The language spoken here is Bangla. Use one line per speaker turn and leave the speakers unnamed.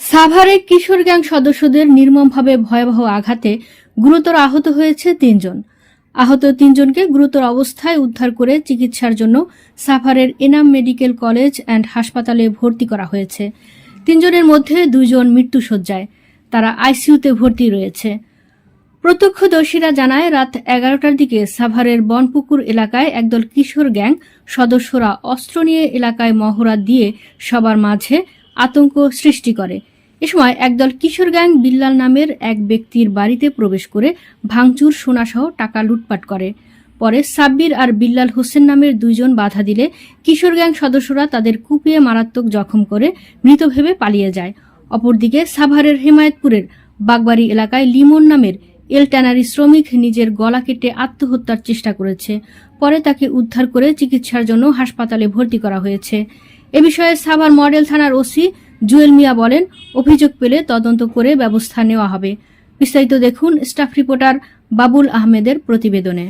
সাভারে কিশোর গ্যাং সদস্যদের নির্মমভাবে ভয়াবহ আঘাতে গুরুতর আহত হয়েছে তিনজন। আহত তিনজনকে গুরুতর অবস্থায় উদ্ধার করে চিকিৎসার জন্য সাভারের এনাম মেডিকেল কলেজ অ্যান্ড হাসপাতালে ভর্তি করা হয়েছে। তিনজনের মধ্যে দুইজন মৃত্যুসজ্জায় তারা আইসিইউতে ভর্তি রয়েছে। প্রত্যক্ষদর্শীরা জানায়, রাত এগারোটার দিকে সাভারের বনপুকুর এলাকায় একদল কিশোর গ্যাং সদস্যরা অস্ত্র নিয়ে এলাকায় মহড়া দিয়ে সবার মাঝে আতঙ্ক সৃষ্টি করে। এ সময় একদল কিশোর গ্যাং বিল্লাল নামের এক ব্যক্তির বাড়িতে প্রবেশ করে ভাঙচুর, সোনাসহ টাকা লুটপাট করে। পরে সাব্বির আর বিল্লাল হোসেন নামের দুইজন বাধা দিলে কিশোর গ্যাং সদস্যরা তাদের কুপিয়ে মারাত্মক জখম করে মৃত ভেবে পালিয়ে যায়। অপরদিকে সাভারের হেমায়তপুরের বাগবাড়ি এলাকায় লিমন নামের এল ট্যানারি শ্রমিক নিজের গলা কেটে আত্মহত্যার চেষ্টা করেছে। পরে তাকে উদ্ধার করে চিকিৎসার জন্য হাসপাতালে ভর্তি করা হয়েছে। এ বিষয়ে সাভার মডেল থানার ওসি জুয়েল মিয়া বলেন, অভিযোগ পেলে তদন্ত করে ব্যবস্থা নেওয়া হবে। বিস্তারিত দেখুন স্টাফ রিপোর্টার বাবুল আহমেদের প্রতিবেদনে।